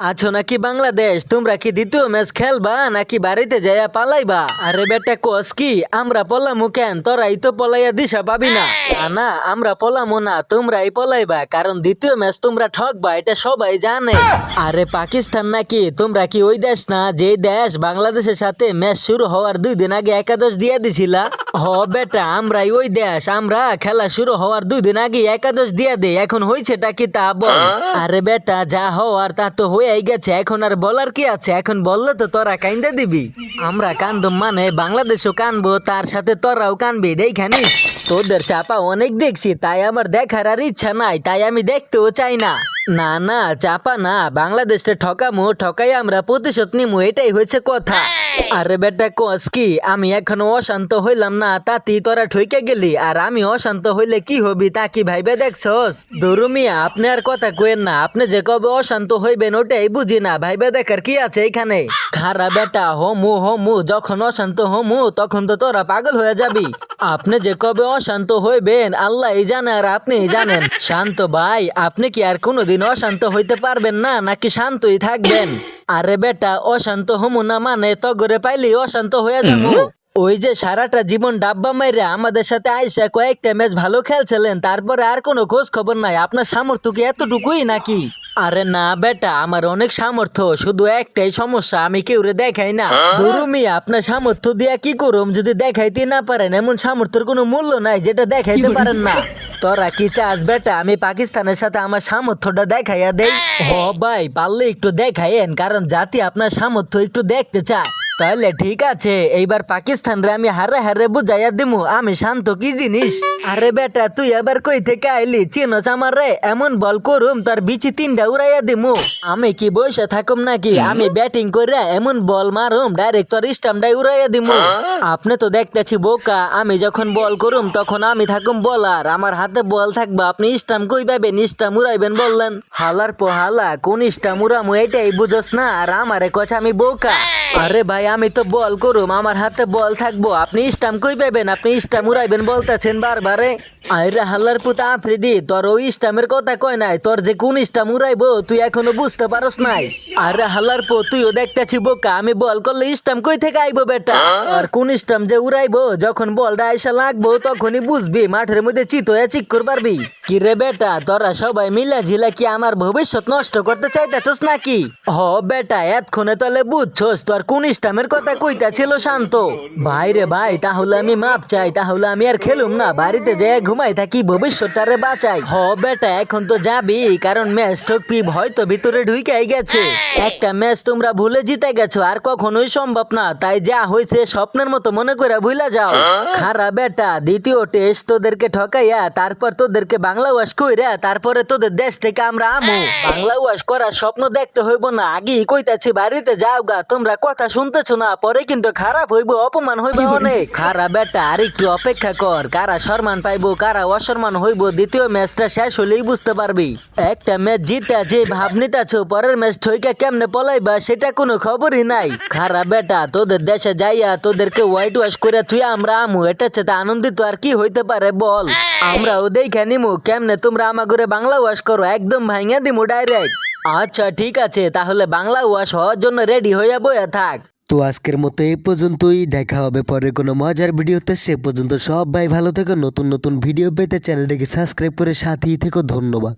আছো নাকি বাংলাদেশ? তোমরা কি দ্বিতীয় ম্যাচ খেলবা নাকি বাড়িতে যাইয়া পালাইবা? আরে বেটা কস কি? আমরা পলামু কেন? তোরাই তো পলাইয়া দিশা পাবি না। না আমরা পলামু না তোমরাই পলাইবা কারণ দ্বিতীয় ম্যাচ তোমরা ঠকবা এটা সবাই জানে। আরে পাকিস্তান নাকি? তোমরা কি ওই দেশ না যে দেশ বাংলাদেশের সাথে ম্যাচ শুরু হওয়ার দুই দিন আগে একাদশ দিয়ে দিছিলা? হ বেটা আমরাই ওই দেশ আমরা খেলা শুরু হওয়ার দুই দিন আগে একাদশ দিয়ে দে এখন হয়েছেটা কি তা বল? আরে বেটা যা হওয়ার তা তো হয়েই গেছে, এখন আর বলার কি আছে? এখন বললে তো তোরা কাইন্দা দিবি। আমরা কান্দম মানে বাংলাদেশও কানবো, তার সাথে তোরাও কানবি। দেখানি তোদের চাপা অনেক দেখছি, তাই আমার দেখার আর ইচ্ছা নাই, তাই আমি দেখতেও চাই না। না না, চাপা না, বাংলাদেশে ঠকামো, ঠকাই আমরা প্রতিশোধ নিমু, এটাই হয়েছে কথা। আরে বেটা কস কি? আমি এখনও অশান্ত হইলাম না তা তুই তোরা ঠইকে গেলি, আর আমি অশান্ত হইলে কি হবি তা কি ভাইবে দেখছস? দরুমিয়া আপনি আর কথা কইেন না, আপনি যে কবে অশান্ত হইবেন ওটাই বুঝি না, ভাইবে দেখার কি আছে এখানে খারা বেটা, হোমু হোমু, যখন অশান্ত হোমু, তখন তো তোরা পাগল হয়ে যাবি। আপনি যে কবে অশান্ত হইবেন আল্লাহ জানে আর আপনি জানেন। শান্ত ভাই আপনি কি আর কোনোদিন অশান্ত হইতে পারবেন না নাকি শান্তই থাকবেন? আরে বেটা অশান্ত হমু না মানে তগরে পাইলি অশান্ত হয়ে যাব। ওই যে সারাটা জীবন ডাব্বা মাইরে আমাদের সাথে আইসা কয়েকটা ম্যাচ ভালো খেলছিলেন তারপরে আর কোনো খোঁজ খবর নাই। আপনার সামর্থ্য কি এতটুকুই নাকি? আরে না বেটা আমার অনেক সামর্থ্য শুধু একটাই সমস্যা আমি কেউরে দেখাই না। ধরুমি আপনার সামর্থ্য দিয়া কি করুম? যদি দেখাইতে না পারেন এমন সামর্থ্যের কোনো মূল্য নাই যেটা দেখাইতে পারেন না। তোরা কি চাস বেটা আমি পাকিস্তানের সাথে আমার সামর্থ্যটা দেখাইয়া দেই? হ ভাই পারলে একটু দেখাইয়েন কারণ জাতি আপনার সামর্থ্য একটু দেখতে চায়। তাহলে ঠিক আছে, এইবার পাকিস্তান রে আমি হারে হারে বুঝাইয়া দিমু, আমি শান্ত কি জিনিস? আরে বেটা, তুই এবার কই থেকে আইলি? চিনস আমার রে এমন বল করুম, তার বিচি তিনটা উড়াইয়া দিমু। আমি কি বসে থাকুম নাকি? আমি ব্যাটিং করে এমন বল মারুম ডাইরেক্ট তোর স্টাম্পটাই উড়াইয়া দিমু। আপনি তো দেখতেছি বোকা, আমি যখন বল করুম, তখন আমি থাকুম বলার। আমার হাতে বল থাকবে, আপনি স্টাম্প কই পাবেন? স্টাম্প উড়াইবেন বললেন। হালার পো হালা, কোন স্টাম্প উড়ামু, এটাই বুঝস না, আর আমারে কছ আমি বোকা। আরে ভাই আমি তো বল করুম, আমার হাতে বল থাকব। আপনি স্টাম্প কই পাবেন আপনি স্টাম্প উড়াইবেন বলতেছেন বারবারে আরে হাল্লার পুতা আফ্রিদি, তোর ওই স্টামের কথা কয় নাই, তোর যে কোন স্টাম উড়াইবো, তুই এখনও বুঝতে পারস নাই। আরে হাল্লার পো তুইও দেখতেছি বোকা, আমি বল করলে স্টাম কই থেকে আইবো বেটা? আর কোন স্টাম যে উড়াইবো, যখন বলটা আইসা লাগবো, তখনই বুঝবি, মাঠের মধ্যে চিত হয়ে চিক করবারবি কি রে বেটা, তোরা সবাই মিলা ঝিলা কি আমার ভবিষ্যৎ নষ্ট করতে চাইতেছস নাকি? হ বেটা, এতক্ষণে তাহলে বুঝছস, তোর কোন স্টামের কথা কইতা ছিল শান্ত। ভাই রে ভাই, তাহলে আমি মাপ চাই, তাহলে আমি আর খেলুম না। বাড়িতে যেয়ে ঘুমাই থাকি, ভবিষ্যৎটারে বাঁচাই। হ বেটা, এখন তো যাবি, কারণ ম্যাচ ঠকবি হয়তো ভিতরে ঢুইকাই গেছে। একটা ম্যাচ তোমরা ভুলে জিতে গেছো, আর কখনোই সম্ভব না। তাই যা হয়েছে স্বপ্নের মতো মনে করে ভুলে যাও। খারা বেটা, দ্বিতীয় টেস্ট তোদেরকে ঠকাইয়া, তারপর তোদেরকে বাংলা ওয়াশ কইরা, তারপরে তোদের দেশ থেকে আমরা আমু। বাংলা ওয়াশ করার স্বপ্ন দেখতে হইব না, আগেই কইতাছি, বাড়িতে যাও গা তোমরা কথা শুনতেছো না পরে কিন্তু খারাপ হইব অপমান হইব অনেক। খারা বেটা আর একটু অপেক্ষা কর কারা সম্মান পাইবো কারা অসম্মান হইব দ্বিতীয় ম্যাচটা শেষ হলেই বুঝতে পারবি। একটা ম্যাচ জিতা যে ভাব নিতাছো পরের ম্যাচ ঠইকা কেমনে পলাইবা সেটা কোনো খবরই নাই। খারা বেটা তোদের দেশে যাইয়া তোদেরকে হোয়াইট ওয়াশ করে তুই আমরা আমু এটা চেতে আনন্দিত আর কি হইতে পারে বল। আমরাও দেখে নিমু কেমনে তোমরা আমাগরে বাংলা ওয়াশ করো একদম ভাঙিয়া দিমু ডাইরেক্ট আচ্ছা ঠিক আছে তাহলে বাংলা ওয়াশ হওয়ার জন্য রেডি হইয়া বইয়া থাক। তো আজকের মতো এই পর্যন্তই। দেখা হবে পরে কোনো মজার ভিডিওতে। সে পর্যন্ত সব ভাই ভালো থেকো। নতুন নতুন ভিডিও পেতে চ্যানেলটিকে সাবস্ক্রাইব করে সাথেই থেকো। ধন্যবাদ।